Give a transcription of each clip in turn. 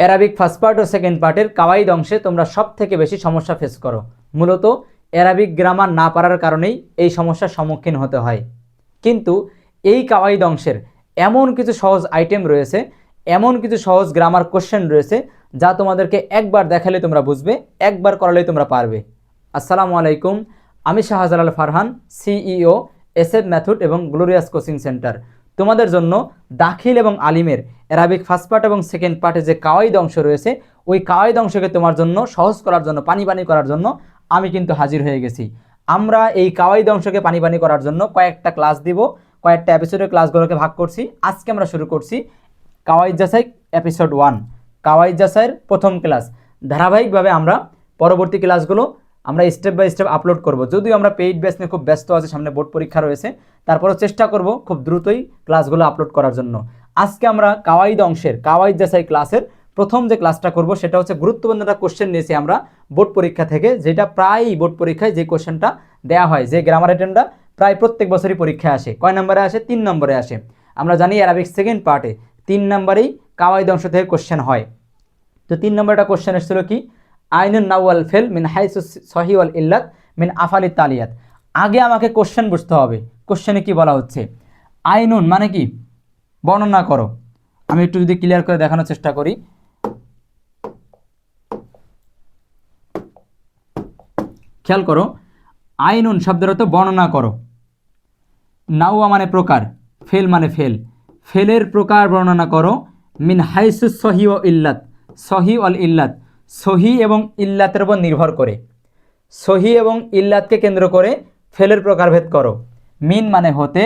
Arabic first part ও second পার্টের কাওয়াইদ অংশে তোমরা সব থেকে বেশি সমস্যা ফেস করো। মূলত অ্যারাবিক গ্রামার না পারার কারণেই এই সমস্যার সম্মুখীন হতে হয়। কিন্তু এই কাওয়াইদ অংশের এমন কিছু সহজ আইটেম রয়েছে, এমন কিছু সহজ গ্রামার কোশ্চেন রয়েছে, যা তোমাদেরকে একবার দেখালে তোমরা বুঝবে, একবার করালেই তোমরা পারবে। আসসালামু আলাইকুম, আমি Shahjalal Farhan CEO S F method এবং গ্লোরিয়াস কোচিং সেন্টার তোমাদের জন্য দাখিল এবং আলিমের অ্যারাবিক ফার্স্ট পার্ট এবং সেকেন্ড পার্টে যে কাওয়াইদ অংশ রয়েছে, ওই কাওয়াইদ অংশকে তোমার জন্য সহজ করার জন্য পানি পানি করার জন্য আমি কিন্তু হাজির হয়ে গেছি। আমরা এই কাওয়াইদ অংশকে পানি পানি করার জন্য কয়েকটা ক্লাস দিব, কয়েকটা এপিসোডের ক্লাসগুলোকে ভাগ করছি। আজকে আমরা শুরু করছি কাওয়াইদ জাসাই এপিসোড ওয়ান কাওয়াইদ জাসাইয়ের প্রথম ক্লাস ধারাবাহিকভাবে আমরা পরবর্তী ক্লাসগুলো আমরা স্টেপ বাই স্টেপ আপলোড করব। যদিও আমরা পেইড ব্যাচ নিয়ে খুব ব্যস্ত আছি, সামনে বোর্ড পরীক্ষা রয়েছে তারপরেও চেষ্টা করব খুব দ্রুতই ক্লাসগুলো আপলোড করার জন্য। আজকে আমরা কাওয়াইদ অংশের, কাওয়াইদ জাসাই ক্লাসের প্রথম যে ক্লাসটা করব সেটা হচ্ছে গুরুত্বপূর্ণ একটা কোশ্চেন নিয়েছি আমরা বোর্ড পরীক্ষা থেকে, যেটা প্রায়ই বোর্ড পরীক্ষায় যে কোশ্চেনটা দেওয়া হয়, যে গ্রামার আইটেমটা প্রায় প্রত্যেক বছরই পরীক্ষায় আসে। কয় নম্বরে আসে? তিন নম্বরে আসে। আমরা জানি অ্যারাবিক সেকেন্ড পার্টে তিন নম্বরেই কাওয়াইদ অংশ থেকে কোশ্চেন হয়। তো তিন নম্বরটা কোশ্চেন এসেছিল কি? আইনুন নাওয়াল ফেল মিন হাইসু সহিওয়াল ইল্লাত মিন আফালি তালিয়াত। আগে আমাকে কোশ্চেন বুঝতে হবে। কোশ্চেনে কি বলা হচ্ছে? আইনুন মানে কি? বর্ণনা করো। আমি একটু যদি ক্লিয়ার করে দেখানোর চেষ্টা করি। খেয়াল করো। আইনুন শব্দের অর্থ বর্ণনা করো। নাওয়া মানে প্রকার, ফেল মানে ফেল। ফেলের প্রকার বর্ণনা করো। মিন হাইসু সহি ও ইল্লাত। সহি অল ইল্লাত। সহি এবং ইল্লাতের উপর নির্ভর করে। সহি এবং ইল্লাতকে কেন্দ্র করে ফেলের প্রকারভেদ করো। মিন মানে হতে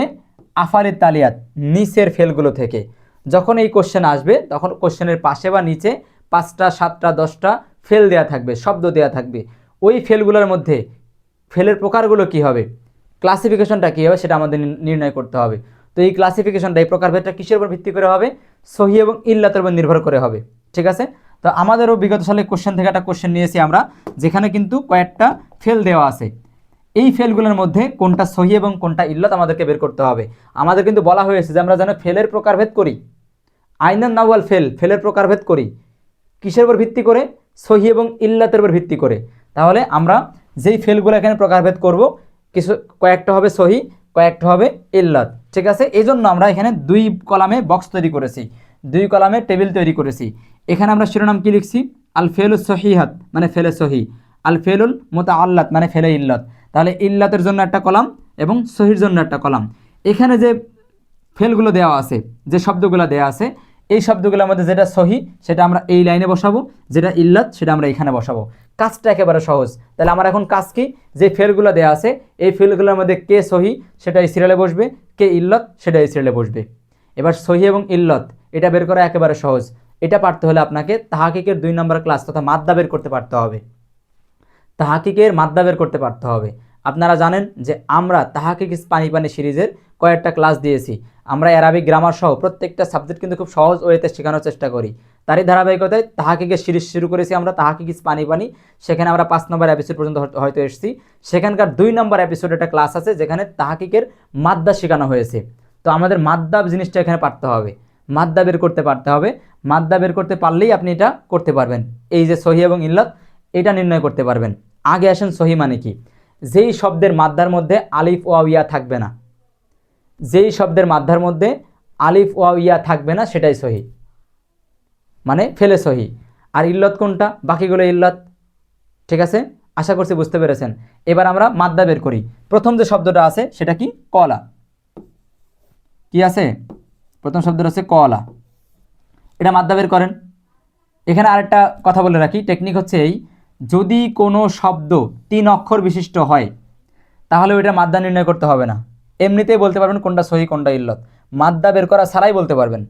আফালের তালিয়াত, নিচের ফেলগুলো থেকে। যখন এই কোশ্চেন আসবে, তখন কোশ্চেনের পাশে বা নিচে পাঁচটা, সাতটা, দশটা ফেল দেয়া থাকবে, শব্দ দেয়া থাকবে। ওই ফেলগুলোর মধ্যে ফেলের প্রকারগুলো কি হবে? ক্লাসিফিকেশনটা কী হবে সেটা আমাদের নির্ণয় করতে হবে। তো এই ক্লাসিফিকেশনটা এই প্রকারভেদটা কিসের উপর ভিত্তি করে হবে? সহি এবং ইল্লাতের উপর নির্ভর করে হবে। ঠিক আছে? তো আমাদেরও বিগত সালে কোশ্চেন থেকে একটা কোশ্চেন নিয়েছি আমরা, যেখানে কিন্তু কয়েকটা ফেল দেওয়া আছে। এই ফেলগুলোর মধ্যে কোনটা সহি এবং কোনটা ইল্লত আমাদেরকে বের করতে হবে। আমাদের কিন্তু বলা হয়েছে যে আমরা যেন ফেলের প্রকারভেদ করি। আইনান নাওয়াল ফেল, ফেলের প্রকারভেদ করি। কিসের উপর ভিত্তি করে? সহি এবং ইল্লাতের উপর ভিত্তি করে। তাহলে আমরা যেই ফেলগুলো এখানে প্রকারভেদ করব, কিছু, কয়েকটা হবে সহি, কয়েকটা হবে ইল্লাত। ঠিক আছে? এই জন্য আমরা এখানে দুই কলামে বক্স তৈরি করেছি। দুই কলামে টেবিল তৈরি করেছি। এখানে আমরা শিরোনাম কি লিখছি? আল ফেলুল সহিহাত মানে ফেলে সহি। আল ফেলুল মোতা আল্লাত মানে ফেলে ইল্লাত। তাহলে ইল্লাতের জন্য একটা কলাম এবং সহির জন্য একটা কলাম। এখানে যে ফেলগুলো দেওয়া আছে, যে শব্দগুলো দেওয়া আছে, এই শব্দগুলোর মধ্যে যেটা সহি, সেটা আমরা এই লাইনে বসাবো, যেটা ইল্লাত, সেটা আমরা এখানে বসাবো। কাজটা একেবারে সহজ। তাহলে আমার এখন কাজ কি? যে ফেলগুলো দেওয়া আছে, এই ফেলগুলোর মধ্যে কে সহি, সেটা এই সিরিয়ালে বসবে, কে ইল্লত, সেটা এই সিরিয়ালে বসবে। এবার সহি এবং ইল্লত, এটা বের করা একেবারে সহজ। এটা পারতে হলে আপনাকে তাহাকিকের দুই নম্বর ক্লাস তথা মাদ্দা বের করতে পারতে হবে। তাহাকিকের মাদ্দা বের করতে পারতে হবে। আপনারা জানেন যে আমরা তাহাকিক পানি পানি সিরিজের কয়েকটা ক্লাস দিয়েছি। আমরা অ্যারাবিক গ্রামার সহ প্রত্যেকটা সাবজেক্ট কিন্তু খুব সহজ ওয়েতে শেখানোর চেষ্টা করি। তারই ধারাবাহিকতায় তাহাকিকের সিরিজ শুরু করেছি আমরা তাহাকিক পানি পানি। সেখানে আমরা পাঁচ নম্বর এপিসোড পর্যন্ত হয়তো- এসেছি। সেখানকার দুই নম্বর এপিসোড একটা ক্লাস আছে যেখানে তাহাকিকের মাদ্দা শেখানো হয়েছে। তো আমাদের মাদ্দা জিনিসটা এখানে পারতে হবে। মাদ্দা বের করতে পারতে হবে। মাদ্দা বের করতে পারলেই আপনি এটা করতে পারবেন। এই যে সহি এবং ইল্লত, এটা নির্ণয় করতে পারবেন। আগে আসেন সহি মানে কি? যেই শব্দের মাদ্দার মধ্যে আলিফ ওয়া ইয়া থাকবে না। যেই শব্দের মাদ্দার মধ্যে আলিফ ওয়া ইয়া থাকবে না, সেটাই সহি। মানে ফেলে সহি। আর ইল্লত কোনটা? বাকিগুলো ইল্লত। ঠিক আছে? আশা করছি বুঝতে পেরেছেন। এবার আমরা মাদ্দা বের করি। প্রথম যে শব্দটা আছে, সেটা কি? কলা। কি আছে? প্রথম শব্দটা হচ্ছে কলা। এটা মাদ্দা বের করেন। এখানে আরেকটা কথা বলে রাখি। টেকনিক হচ্ছে এই যদি কোনো শব্দ তিন অক্ষর বিশিষ্ট হয়, তাহলে ওইটা মাদ্দা নির্ণয় করতে হবে না। এমনিতেই বলতে পারবেন কোনটা সহি, কোনটা ইল্লত। মাদ্দা বের করা ছাড়াই বলতে পারবেন।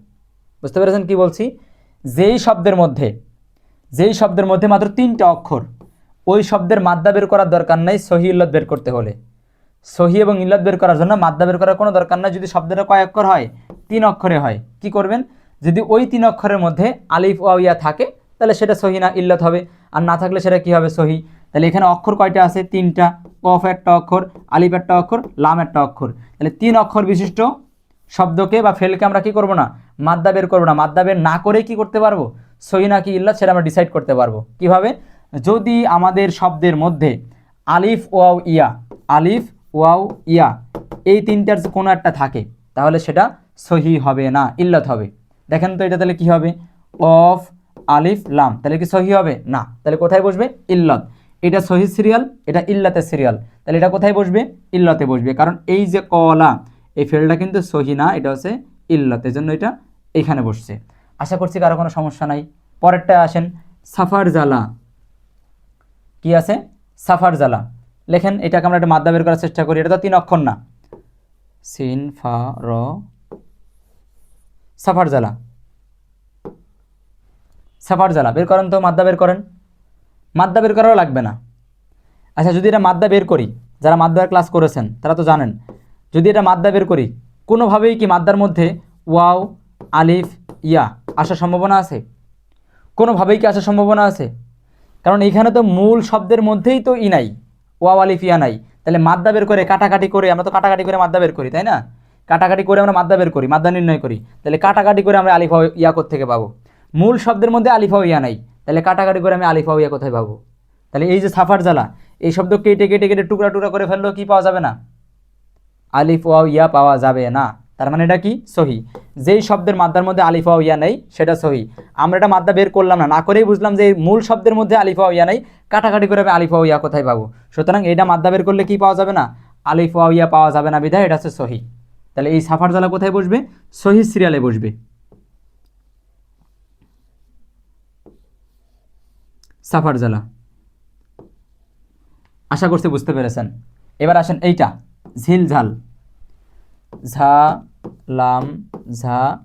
বুঝতে পেরেছেন কি বলছি? যেই শব্দের মধ্যে, যেই শব্দের মধ্যে মাত্র তিনটা অক্ষর, ওই শব্দের মাদ্দা বের করার দরকার নাই সহি, ইল্লত বের করতে হলে। সহি এবং ইল্লত বের করার জন্য মাদ্দা বের করার কোনো দরকার নাই যদি শব্দটা কয় অক্ষর হয়, তিন অক্ষরে হয়। কি করবেন? যদি ওই তিন অক্ষরের মধ্যে আলিফ ওয়া ইয়া থাকে, তাহলে সেটা সহি না, ইল্লত হবে। আর না থাকলে সেটা কি হবে? সহি। তাহলে এখানে অক্ষর কয়টা আছে? তিনটা। কফ একটা অক্ষর, আলিফ একটা অক্ষর, লাম একটা অক্ষর। তাহলে তিন অক্ষর বিশিষ্ট শব্দকে বা ফেলকে আমরা কি করব না? মাদ্দা বের করব না। মাদ্দা বের না করেই কি করতে পারব? সহি না কি ইল্লাত সেটা আমরা ডিসাইড করতে পারব। কীভাবে? যদি আমাদের শব্দের মধ্যে আলিফ, ওয়াও, ইয়া, আলিফ, ওয়াও, ইয়া এই তিনটার কোনো একটা থাকে, তাহলে সেটা সহি হবে না, ইল্লাত হবে। দেখেন তো এটা তাহলে কি হবে? অফ আলিফ, লাম। তাহলে কি সহি হবে? না। তাহলে কোথায় বসবে? ইল্লত। এটা সহি সিরিয়াল, এটা ইল্লাতে সিরিয়াল। তাহলে এটা কোথায় বসবে? ইল্লতে বসবে। কারণ এই যে কলা, এই ফেলটা কিন্তু সহি না, এটা হচ্ছে ইল্লত। এজন্য এটা এইখানে বসছে। আশা করছি কারও কোনো সমস্যা নাই। পরেরটা আসেন, সাফার জালা। কি আছে? সাফার জালা। লেখেন, এটাকে আমরা একটা মাদ্দা বের করার চেষ্টা করি। এটা তো তিন অক্ষর না। সিন, ফা, র। সাফার জালা। সাফার জালা বের করেন তো, মাদ্দা বের করেন। মাদ্দা বের করাও লাগবে না। আচ্ছা যদি এটা মাদ্দা বের করি, যারা মাদ্দার ক্লাস করেছেন, তারা তো জানেন, যদি এটা মাদ্দা বের করি, কোনোভাবেই কি মাদ্দার মধ্যে ওয়াও, আলিফ, ইয়া আসার সম্ভাবনা আছে? কোনোভাবেই কি আসার সম্ভাবনা আছে? কারণ এখানে তো মূল শব্দের মধ্যেই তো ই নাই, ওয়াও, আলিফ, ইয়া নাই। তাহলে মাদ্দা বের করে কাটাকাটি করে, আমরা তো কাটাকাটি করে মাদ্দা বের করি, তাই না? কাটাকাটি করে আমরা মাদ্দা বের করি, মাদ্দা নির্ণয় করি। তাহলে কাটাকাটি করে আমরা আলিফ, ইয়া থেকে পাবো? মূল শব্দের মধ্যে আলিফা ইয়া নাই। তাহলে কাটাকাটি করে আমি আলিফা ইয়া কোথায় পাবো? তাহলে এই যে সাফার জ্বালা, এই শব্দ কেটে কেটে কেটে টুকরা টুকরা করে ফেললেও কি পাওয়া যাবে না? আলিফ ইয়া পাওয়া যাবে না। তার মানে এটা কি? সহি। যেই শব্দের মাদ্দার মধ্যে আলিফ ইয়া নেই, সেটা সহি। আমরা এটা মাদ্দা বের করলাম না না করেই বুঝলাম যে মূল শব্দের মধ্যে আলিফ ইয়া নেই, কাটাকাটি করে আমি আলিফ ইয়া কোথায় পাবো? সুতরাং এটা মাদ্দা বের করলে কি পাওয়া যাবে না? আলিফ ইয়া পাওয়া যাবে না, বিধায় এটা হচ্ছে সহি। তাহলে এই সাফার জ্বালা কোথায় বসবে? সহি সিরিয়ালে বসবে। সাফার জ্বালা। আশা করছি বুঝতে পেরেছেন। এবার আসেন এইটা, ঝিল ঝাল। ঝা, লাম ঝা,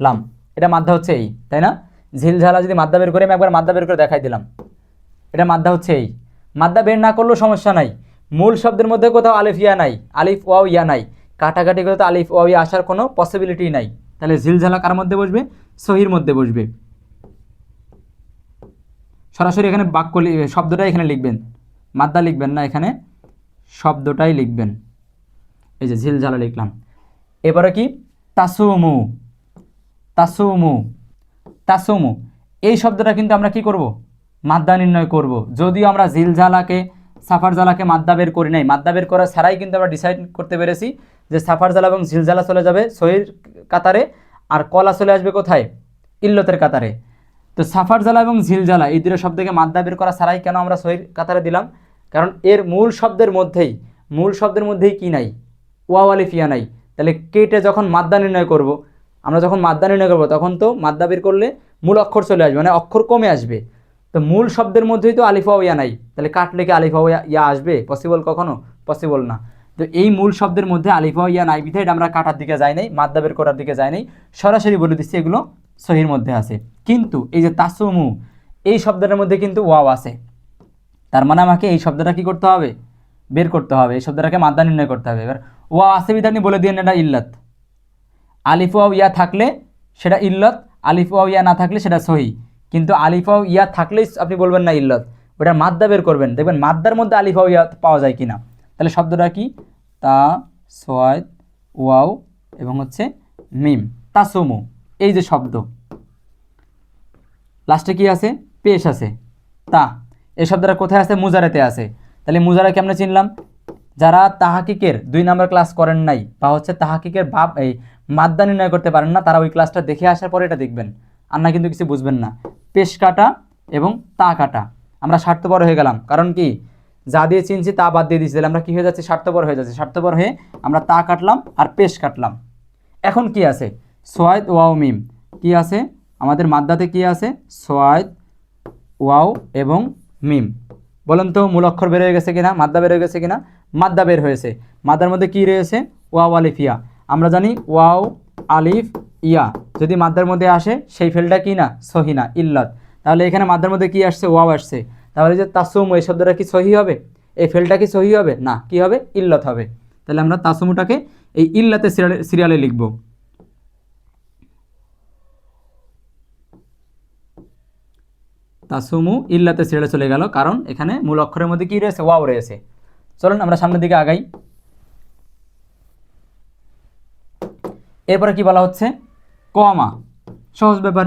লাম। এটা মাধ্যা হচ্ছে এই, তাই না? ঝিল ঝালা যদি মাদ্দা বের করে, আমি একবার মাদ্দা বের করে দেখাই দিলাম। এটা মাদ্দা হচ্ছে এই। মাদ্দা বের না করলেও সমস্যা নাই। মূল শব্দের মধ্যে কোথাও আলিফ ইয়া নাই, আলিফ ওয়াও ইয়া নাই। কাটাকাটি করে তো আলিফ ওয়াও ইয়া আসার কোনো পসিবিলিটি নাই। তাহলে ঝিলঝালা কার মধ্যে বসবে? সহির মধ্যে বসবে। সরাসরি এখানে বাক্য শব্দটাই এখানে লিখবেন। মাদ্দা লিখবেন না, এখানে শব্দটাই লিখবেন। এই যে ঝিলঝালা লিখলাম। এবারে কি? তাসুমু। তাসুমু। তাসুমু। এই শব্দটা কিন্তু আমরা কি করব? মাদ্দা নির্ণয় করব। যদিও আমরা জিলঝালাকে সাফার জালাকে মাদ্দা বের করি নাই। মাদ্দা বের করা ছাড়াই কিন্তু আমরা ডিসাইড করতে পেরেছি যে সাফার জালা এবং ঝিলঝালা চলে যাবে সহির কাতারে। আর কলা চলে আসবে কোথায়? ইল্লতের কাতারে। তো সাফার জ্বালা এবং ঝিল জ্বালা, এই দুটো শব্দকে মাদ্দা বের করা ছাড়াই কেন আমরা সহির কাতারে দিলাম? কারণ এর মূল শব্দের মধ্যেই, মূল শব্দের মধ্যেই কি নাই? ওয়াও আলিফ, ইয়া নাই। তাহলে কেটে যখন মাদ্দা নির্ণয় করব, আমরা যখন মাদ্দা নির্ণয় করব, তখন তো মাদ্দা বের করলে মূল অক্ষর চলে আসবে মানে অক্ষর কমে আসবে। তো মূল শব্দের মধ্যেই তো আলিফা ইয়া নাই। তাহলে কাটলে কি আলিফা ইয়া আসবে? পসিবল কখনো? পসিবল না। তো এই মূল শব্দের মধ্যে আলিফা ইয়া নাই বিধায় এটা আমরা কাটার দিকে যাই নাই, মাদ্দা বের করার দিকে যাই নাই। সরাসরি বলে দিচ্ছি এগুলো সহির মধ্যে আছে। কিন্তু এই যে তাসুমু, এই শব্দটার মধ্যে কিন্তু ওয়াও আছে। তার মানে আমাকে এই শব্দটা কি করতে হবে? বের করতে হবে। এই শব্দটাকে মাদ্দা নির্ণয় করতে হবে। এবার ওয়া আছে বিধানে বলে দিয়েন এটা ইল্লাত। আলিফ ওয়াও ইয়া থাকলে সেটা ইল্লত, আলিফ ওয়াও ইয়া না থাকলে সেটা সহি। কিন্তু আলিফ ওয়াও ইয়া থাকলেই আপনি বলবেন না ইল্লত। ওটা মাদ্দা বের করবেন। দেখবেন মাদ্দার মধ্যে আলিফ ওয়াও ইয়া পাওয়া যায় কিনা। তাহলে শব্দটা কি? তা সয়দ ওয়াও এবং হচ্ছে মিম। তাসুমু। এই যে শব্দ। লাস্টে কি আছে? পেশ আছে। তা এই শব্দটা কোথায় আছে? মুজারাতে আছে। তাহলে মুজারা কেমনে চিনলাম। যারা তাহাকিকের দুই নম্বর ক্লাস করেন নাই বা হচ্ছে তাহাকিকের ভাব এই মাদ্দা নির্ণয় করতে পারেন না, তারা ওই ক্লাসটা দেখে আসার পরে এটা দেখবেন। আর না কিন্তু কিছু বুঝবেন না। পেশ কাটা এবং তা কাটা। আমরা স্বার্থপর হয়ে গেলাম। কারণ কি? যা দিয়ে চিনছি তা বাদ দিয়ে দিয়েছি। তাহলে আমরা কী হয়ে যাচ্ছি? স্বার্থপর হয়ে যাচ্ছি। স্বার্থপর হয়ে আমরা তা কাটলাম আর পেশ কাটলাম। এখন কি আছে? সোয়াদ ওয়াও মিম। কি আছে? আমাদের মাদ্দাতে কি আছে? সোয়াদ ওয়াও এবং মিম। বলেন তো, মূল অক্ষর বের হয়ে গেছে কিনা? মাদ্দা বের হয়ে গেছে কিনা? মাদ্দা বের হয়েছে। মাদ্দার মধ্যে কি রয়েছে? ওয়াও, আলিফ, ইয়া। আমরা জানি ওয়াও, আলিফ, ইয়া। যদি মাদ্দার মধ্যে আসে, সেই ফেলটা কি না? সহি না, ইল্লাত। তাহলে এখানে মাদ্দার মধ্যে কি আসছে? ওয়াও আসছে। তাহলে যে তাসুম, এই শব্দটা কি সহি হবে? এই ফেলটা কি সহি হবে? না, কি হবে? ইল্লত হবে। তাহলে আমরা তাসুমুটাকে এই ইল্লাতে সিরিয়ালে লিখব। তাসুমু ইল্লাতে সিরিয়ালে চলে গেল। কারণ এখানে মূল অক্ষরের মধ্যে কি রয়েছে? ওয়াও রয়েছে। চলুন আমরা সামনের দিকে আগাই। এরপরে কি বলা হচ্ছে? কমা। সহজ ব্যাপার।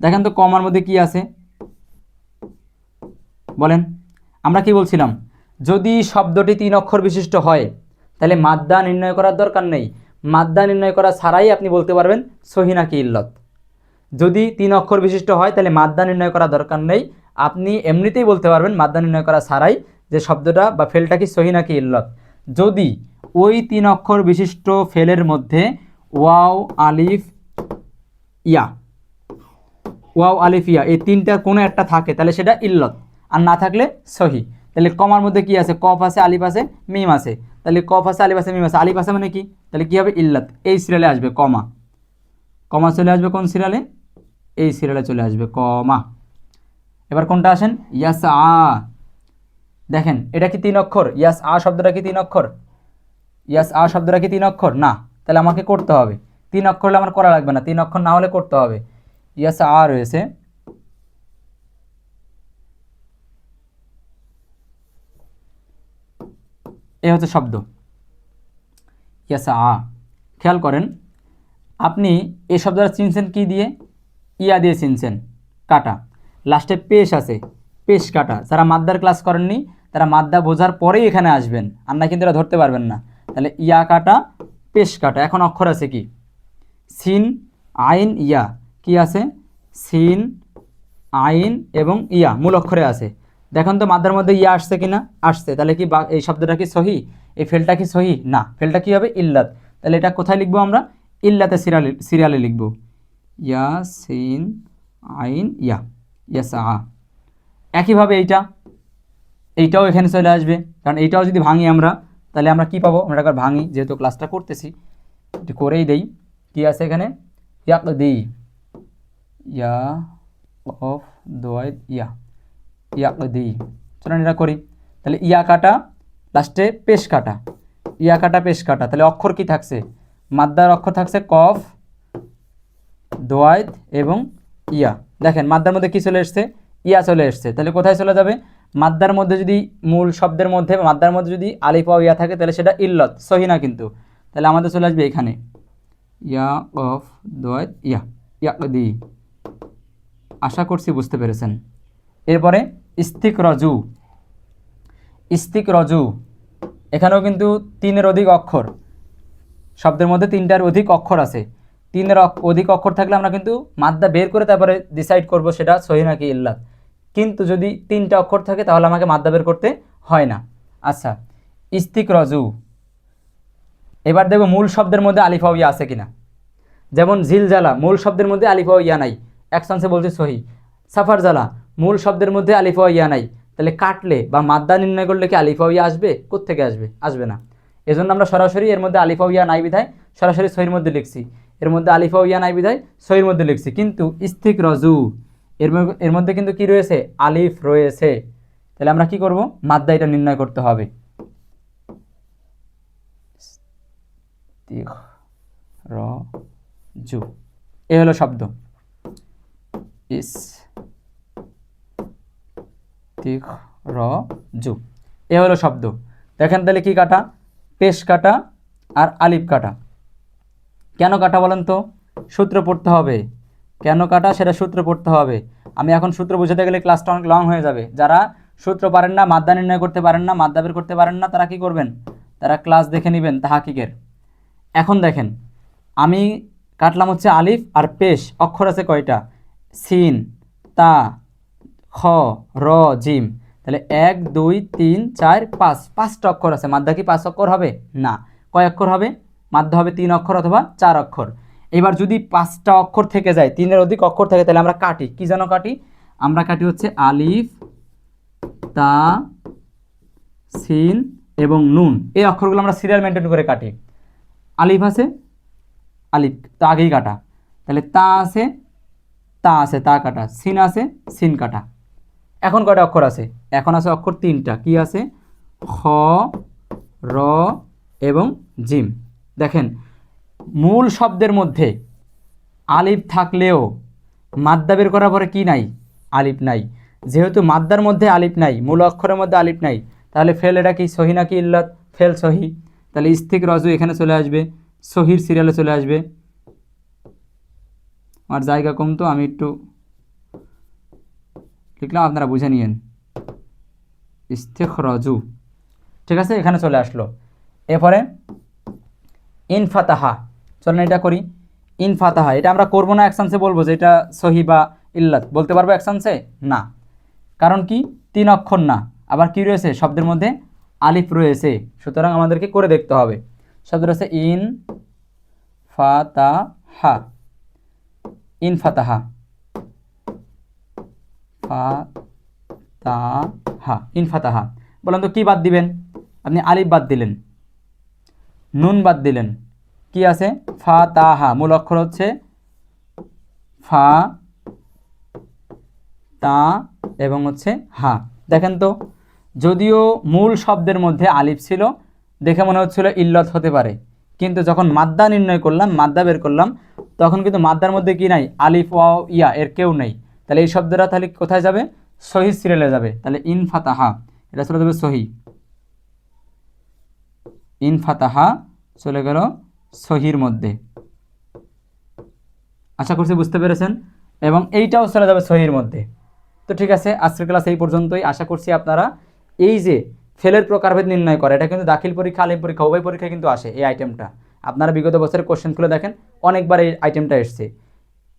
দেখেন তো কমার মধ্যে কি আছে? বলেন। আমরা কি বলছিলাম? যদি শব্দটি তিন অক্ষর বিশিষ্ট হয়, তাহলে মাদ্দা নির্ণয় করার দরকার নেই। মাদ্দা নির্ণয় করা ছাড়াই আপনি বলতে পারবেন সহি নাকি ইল্লত। যদি তিন অক্ষর বিশিষ্ট হয়, তাহলে মাদ্দা নির্ণয় করা দরকার নেই। আপনি এমনিতেই বলতে পারবেন মাদ্দা নির্ণয় করা ছাড়াই যে শব্দটা বা ফেলটা কি সহি নাকি ইল্লত। যদি ওই তিন অক্ষর বিশিষ্ট ফেলের মধ্যে ওয়াও, আলিফ, ইয়া, ওয়াও, আলিফ, ইয়া, এই তিনটার কোনো একটা থাকে, তাহলে সেটা ইল্লত। আর না থাকলে সহি। তাহলে কমার মধ্যে কি আছে? কফ আছে, আলিফ আছে, মিম আছে। তাহলে কফ আছে, আলিফ আছে, মিম আছে। আলিফ আছে মানে কি? তাহলে কী হবে? ইল্লত। এই সিরিয়ালে আসবে কমা। কমা চলে আসবে কোন সিরিয়ালে এই সিরিয়ালে চলে আসবে কমা এবার কোনটা আসেন? ইয়াস আ। দেখেন, এটা কি তিন অক্ষর? ইয়াস আ শব্দটা কি তিন অক্ষর? ইয়াস আ শব্দটা কি তিন অক্ষর? না। তাহলে আমাকে করতে হবে। তিন অক্ষর হলে আমার করা লাগবে না। তিন অক্ষর না হলে করতে হবে। ইয়াস আ রয়েছে। এ হচ্ছে শব্দ। ইয়াস আ। খেয়াল করেন, আপনি এই শব্দটা চিনছেন কি দিয়ে? ইয়া দিয়ে চিনছেন, কাটা। লাস্টে পেশ আছে, পেশ কাটা। যারা মাদ্দার ক্লাস করেননি, তারা মাদ্দা বোঝার পরেই এখানে আসবেন। আর না কিন্তু এরা ধরতে পারবেন না। তাহলে ইয়া কাটা, পেশ কাটা। এখন অক্ষর আছে কি? সিন, আইন, ইয়া। কি আছে? সিন, আইন এবং ইয়া। মূল অক্ষরে আছে। দেখুন তো মাদ্দার মধ্যে ইয়া আসছে কি না আসছে। তাহলে কি বা- এই শব্দটা কি সহি? এই ফেলটা কি সহি? না। ফেলটা কি হবে ইল্লাত। তাহলে এটা কোথায় লিখব আমরা? ইল্লাতে সিরিয়ালে সিরিয়ালে লিখব। ইয়া, সিন, আইন, ইয়া। ইয়াস আ একইভাবে এইটা। এইটাও এখানে চলে আসবে। কারণ এইটাও যদি ভাঙি আমরা, তাহলে আমরা কি পাবো? আমরা একবার ভাঙি, যেহেতু ক্লাসটা করতেছি। একটু করেই দেই। কি আছে এখানে? ইয়াক দিই ইয়া অফ দোয়াই ইয়া ইয়া। দিই চলেন এটা করি। তাহলে ইয়া কাটা লাস্টে পেশ কাটা। ইয়া কাটা, পেশ কাটা। তাহলে অক্ষর কি থাকছে? মাদ্দার অক্ষর থাকছে কফ দোয়াইদ এবং ইয়া। দেখেন, মাদ্দার মধ্যে কি চলে এসছে? ইয়া চলে এসছে। তাহলে কোথায় চলে যাবে? মাদ্দার মধ্যে যদি মূল শব্দের মধ্যে মাদ্দার মধ্যে যদি আলিফ ইয়া থাকে, তাহলে সেটা ইল্লত, সহি না কিন্তু? তাহলে আমাদের চলে আসবে এখানে। ইয়া অফ দোয়াইদ ইয়া ইয়া দি। আশা করছি বুঝতে পেরেছেন। এরপরে ইস্তিক রজু। ইস্তিক রজু। এখানেও কিন্তু তিনের অধিক অক্ষর। শব্দের মধ্যে তিনটার অধিক অক্ষর আছে। তিনের অধিক অক্ষর থাকলে আমরা কিন্তু মাদ্দা বের করে তারপরে ডিসাইড করব সেটা সহি নাকি ইল্লাত কিন্তু যদি তিনটা অক্ষর থাকে, তাহলে আমাকে মাদ্দা বের করতে হয় না। আচ্ছা ইস্তিক রজু। এবার দেখব মূল শব্দের মধ্যে আলিফা ইয়া আছে কিনা। যেমন ঝিলজালা মূল শব্দের মধ্যে আলিফা ইয়া নাই। এক চান্সে বলছে সহি। সাফার জালা মূল শব্দের মধ্যে আলিফা ইয়া নাই। তাহলে কাটলে বা মাদ্দা নির্ণয় করলে কি আলিফা ইয়া আসবে? কোত্থেকে আসবে? আসবে না। এজন্য আমরা সরাসরি এর মধ্যে আলিফা ইয়া নাই বিধায় সরাসরি সহির মধ্যে লিখছি। এর মধ্যে আলিফা ইয়া নাই বিধায় সহির মধ্যে লিখছি। কিন্তু ইস্তিক রজু, এর এর মধ্যে কিন্তু কি রয়েছে? আলিফ রয়েছে। তাহলে আমরা কি করব? মাদ্দা এটা নির্ণয় করতে হবে। র এ হলো শব্দ। ইস এ হলো শব্দ। দেখেন তাহলে কি কাটা? পেশ কাটা আর আলিফ কাটা। কেন কাটা বলেন তো? সূত্র পড়তে হবে। কেন কাটা? সেটা সূত্র পড়তে হবে। আমি এখন সূত্র বোঝাতে গেলে ক্লাসটা অনেক লং হয়ে যাবে। যারা সূত্র পারেন না, মাদ্দা নির্ণয় করতে পারেন না, মাদ্দা বের করতে পারেন না, তারা কি করবেন? তারা ক্লাস দেখে নেবেন তাহাকিকের। এখন দেখেন, আমি কাটলাম হচ্ছে আলিফ আর পেশ, অক্ষর আছে কয়টা? সিন, তা, খ, র, জিম। তাহলে এক, দুই, তিন, চার, পাঁচ। পাঁচটা অক্ষর আছে। মাদ্দা কি পাঁচ অক্ষর হবে? না। কয় অক্ষর হবে? মাদ্দা হবে তিন অক্ষর অথবা চার অক্ষর। এবার যদি পাঁচটা অক্ষর থেকে যায়, তিনের অধিক অক্ষর থাকে, তাহলে আমরা কাটি। কি যেন কাটি? আমরা কাটি হচ্ছে আলিফ, তা, সিন এবং নুন। এই অক্ষরগুলো আমরা সিরিয়াল মেনটেন করে কাটি। আলিফ আছে, আলিফ। তা আগেই কাটা। তাহলে তা আছে তা আছে, তা কাটা। সিন আছে, সিন কাটা। এখন কয়টা অক্ষর আছে? এখন আছে অক্ষর তিনটা। কি আছে? খ, র এবং জিম। দেখেন, মূল শব্দের মধ্যে আলিফ থাকলেও মাদ্দা বের করার পরে কি নাই? আলিফ নাই। যেহেতু মাদ্দার মধ্যে আলিফ নাই, মূল অক্ষরের মধ্যে আলিফ নাই, তাহলে ফেল এটা কি? সহি নাকি ইল্লত? ফেল সহি। তাহলে ইস্তিক রজু এখানে চলে আসবে, সহির সিরিয়ালে চলে আসবে। আমার জায়গা কম তো, আমি একটু লিখলাম, আপনারা বুঝে নিয়েন। ইস্তিক ইস্তেখরজু ঠিক আছে, এখানে চলে আসলো। এরপরে ইনফাতাহা। চলেন এটা করি। ইনফাতাহা, এটা আমরা করব না একসান্সে বলব যে এটা সহি বা ইল্লাত। বলতে পারব একসান্সে না। কারণ কি? তিন অক্ষর না। আবার কি রয়েছে? শব্দের মধ্যে আলিফ রয়েছে। সুতরাং আমাদেরকে করে দেখতে হবে। শব্দ রয়েছে ইন ফাতাহা। ইন ফাতাহা। ফাতাহা ইন ফাতাহা বলেন তো কি বাদ দিবেন? আপনি আলিফ বাদ দিলেন। নুন বাদ দিলেন। কি আছে? ফা তাহা মূল অক্ষর হচ্ছে ফা, তা এবং হচ্ছে হা। দেখেন তো, যদিও মূল শব্দের মধ্যে আলিফ ছিল, দেখে মনে হচ্ছিল ইল্লত হতে পারে। কিন্তু যখন মাদ্দা নির্ণয় করলাম, মাদ্দা বের করলাম, তখন কিন্তু মাদ্দার মধ্যে কি নাই? আলিফ ওয়া ইয়া এর কেউ নেই। তাহলে এই শব্দটা তাহলে কোথায় যাবে? সহি সিরিয়ালে যাবে। তাহলে ইন ফাতাহা এটা চলে যাবে সহি। ইন ফাতাহা চলে গেল সহির মধ্যে। আশা করছি বুঝতে পেরেছেন? এবং এইটাও চলে যাবে সহির মধ্যে। তো ঠিক আছে, আজকের ক্লাস এই পর্যন্তই। আশা করছি আপনারা এই যে ফেলের প্রকারভেদ নির্ণয় করে, এটা কিন্তু দাখিল পরীক্ষা, আলিম পরীক্ষা, উভয় পরীক্ষায় কিন্তু আসে এই আইটেমটা আপনারা বিগত বছরের কোশ্চেন খুলে দেখেন, অনেকবার এই আইটেমটা এসছে।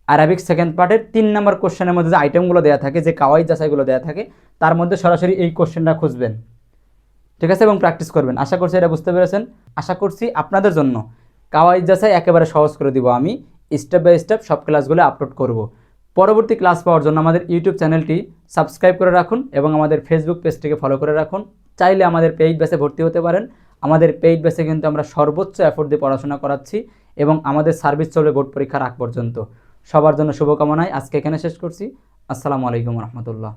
আরবিক সেকেন্ড পার্টের তিন নম্বর কোশ্চেনের মধ্যে যে আইটেমগুলো দেওয়া থাকে, যে কাওয়াই যাচাইগুলো দেওয়া থাকে, তার মধ্যে সরাসরি এই কোশ্চেনটা খুঁজবেন। ঠিক আছে? এবং প্র্যাকটিস করবেন। আশা করছি এটা বুঝতে পেরেছেন। আশা করছি আপনাদের জন্য কাওয়াই যাচাই একেবারে সহজ করে দিব আমি। স্টেপ বাই স্টেপ সব ক্লাসগুলো আপলোড করব। পরবর্তী ক্লাস পাওয়ার জন্য আমাদের ইউটিউব চ্যানেলটি সাবস্ক্রাইব করে রাখুন এবং আমাদের ফেসবুক পেজটিকে ফলো করে রাখুন। চাইলে আমাদের পেইড ব্যাচে ভর্তি হতে পারেন। আমাদের পেইড ব্যাচে কিন্তু আমরা সর্বোচ্চ এফোর্ট দিয়ে পড়াশোনা করাচ্ছি এবং আমাদের সার্ভিস চলবে বোর্ড পরীক্ষার আগ পর্যন্ত। সবার জন্য শুভকামনায় আজকে এখানে শেষ করছি। আসসালামু আলাইকুম রহমতুল্লাহ।